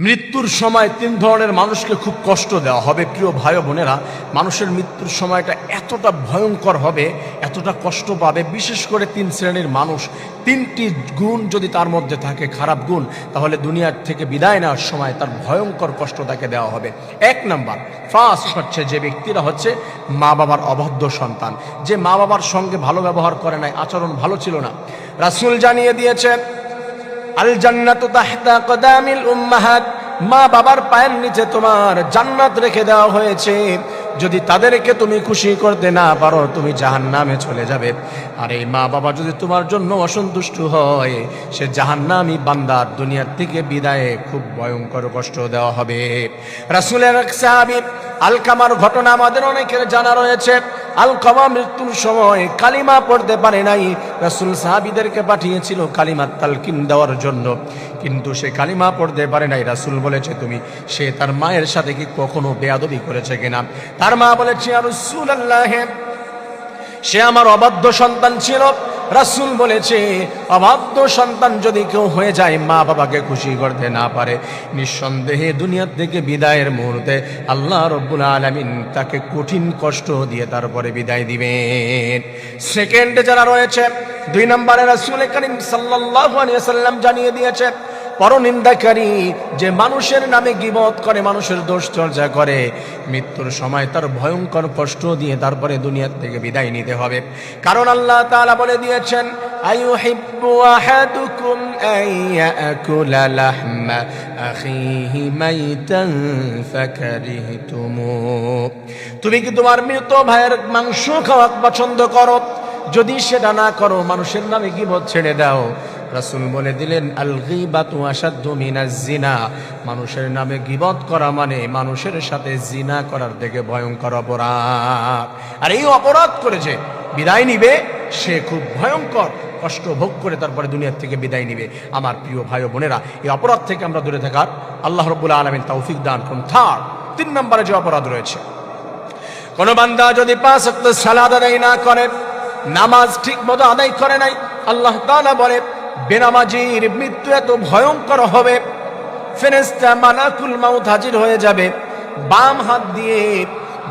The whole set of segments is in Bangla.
মৃত্যুর সময় তিন ধরনের মানুষকে খুব কষ্ট দেওয়া হবে। প্রিয় ভাই বোনেরা, মানুষের মৃত্যুর সময়টা এতটা ভয়ঙ্কর হবে, এতটা কষ্ট পাবে। বিশেষ করে তিন শ্রেণির মানুষ, তিনটি গুণ যদি তার মধ্যে থাকে, খারাপ গুণ, তাহলে দুনিয়ার থেকে বিদায় নেওয়ার সময় তার ভয়ঙ্কর কষ্ট তাকে দেওয়া হবে। এক নাম্বার ফার্স্ট হচ্ছে যে ব্যক্তিরা হচ্ছে মা বাবার অবাধ্য সন্তান। যে মা বাবার সঙ্গে ভালো ব্যবহার করে নাই, আচরণ ভালো ছিল না। রাসূল জানিয়ে দিয়েছে কদামিল মা বাবার পায়ের নিচে তোমার জান্নাত রেখে দেওয়া হয়েছে। যদি তাদেরকে তুমি খুশি করতে না পারো, তুমি জাহান্নামে চলে যাবে। আর এই মা বাবা যদি তোমার জন্য অসন্তুষ্ট হয়, সে জাহান্নামী বান্দার দুনিয়ার থেকে বিদায়ে খুব ভয়ঙ্কর কষ্ট দেওয়া হবে। রাসূলের এক সাহাবী আলকামার ঘটনা আমাদের অনেকের জানা রয়েছে। আলকামা মৃত্যুর সময় কালিমা পড়তে পারে নাই। রাসুল সাহাবিদেরকে পাঠিয়েছিল কালিমা তালকিন দেওয়ার জন্য। কিন্তু সে কালিমা পড়তে পারে নাই। রাসুল বলেছে, তুমি, সে তার মায়ের সাথে কি কখনো বেয়াদবি করেছে কিনা? তার মা বলেছে আর সে আমার অবাধ্য সন্তান ছিল। রাসূল বলেছে, অবাধ্য সন্তান যদি কেউ হয়ে যায়, মা বাবাকে খুশি করতে না পারে। নিঃসন্দেহে দুনিয়ার থেকে বিদায়ের মুহূর্তে আল্লাহ রব্বুল আলমিন তাকে কঠিন কষ্ট দিয়ে তারপরে বিদায় দিবেন। সেকেন্ডে যারা রয়েছে, দুই নম্বরে রাসুল করিম সাল্লাহ সাল্লাম জানিয়ে দিয়েছে পরনিন্দাকারী, যে মানুষের নামে গিবত করে, মানুষের দোষ চর্চা করে, মৃত্যুর সময় তার ভয়ঙ্কর কষ্ট দিয়ে তারপরে দুনিয়ার থেকে বিদায় নিতে হবে। কারণ আল্লাহ তাআলা বলে দিয়েছেন, আইয়ুহিব্বু আহাদুকুম আইয়াকুলা লাহমা আখিহি মাইতান ফাকারিহতুমু। তুমি কি তোমার মৃত ভাইয়ের মাংস খাওয়া পছন্দ করো? যদি সেটা না করো, মানুষের নামে গিবত ছেড়ে দাও। রাসূল বলে দিলেন আল গীবাতু মিনাজ জিনা। মানুষের নামে গিবত করা মানে মানুষের সাথে জিনা করার থেকে ভয়ঙ্কর অপরাধ। আর এই অপরাধ করেছে, বিদায় নিবে, সে খুব ভয়ঙ্কর। কষ্ট ভোগ করে তারপরে দুনিয়ার থেকে বিদায় নিবে। আমার প্রিয় ভাই বোনেরা, এই অপরাধ থেকে আমরা দূরে থাকার আল্লাহ রব্বুল আলমিন তৌফিক দান করুন। থার্ড, তিন নম্বরে যে অপরাধ রয়েছে, কোন বান্দা যদি পাঁচ সালাদ আদায় না করে নামাজ ঠিক মতো আদায় করে নাই। আল্লাহ তাআলা বলে, বেনামাজির মৃত্যু এত ভয়ঙ্কর হবে ফেরেস্তা মালাকুল মাউত হাজির হয়ে যাবে। বাম হাত দিয়ে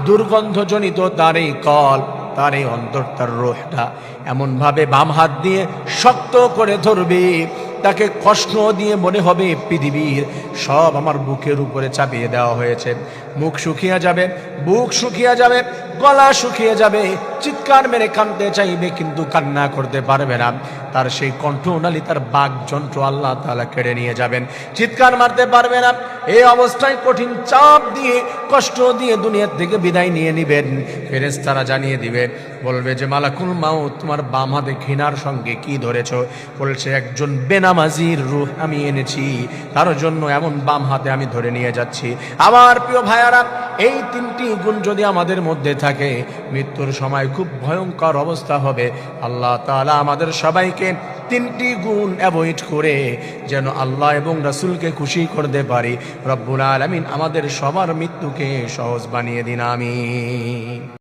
দুর্গন্ধজনিত তার এই কল, তার এই অন্তর, তার রোহটা এমনভাবে বাম হাত দিয়ে শক্ত করে ধরবে, তাকে কষ্ট দিয়ে মনে হবে পৃথিবীর সব আমার বুকের উপরে চাপিয়ে দেওয়া হয়েছে। মুখ শুকিয়ে যাবে, বুক শুকিয়ে যাবে গলা শুকিয়ে যাবে, চিৎকার মেরে কাঁদতে চাইবে, কিন্তু কান্না করতে পারবে না। তার সেই কণ্ঠনালী, তার বাঘ যন্ত্র আল্লাহ তালা কেড়ে নিয়ে যাবেন। চিৎকার মারতে পারবে না। এই অবস্থায় কঠিন চাপ দিয়ে, কষ্ট দিয়ে দুনিয়ার থেকে বিদায় নিয়ে নিবেন। ফেরেস তারা জানিয়ে দিবে, বলবে যে, মালাকুল মাও তোমার বাম হাতে ঘৃণার সঙ্গে কি ধরেছ? বলছে, একজন বেনামাজির রূহ আমি এনেছি। তার জন্য এমন বাম হাতে আমি ধরে নিয়ে যাচ্ছি। আমার প্রিয় ভাইয়ারা এই তিনটি গুণ যদি আমাদের মধ্যে থাকে, মৃত্যুর সময় খুব ভয়ঙ্কর অবস্থা হবে। আল্লাহ তালা আমাদের সবাইকে তিনটি গুণ অ্যাভয়েড করে যেন আল্লাহ এবং রাসূলকে খুশি করতে পারি। রব্বুল আলমিন আমাদের সবার মৃত্যুকে সহজ বানিয়ে দিন, আমিন।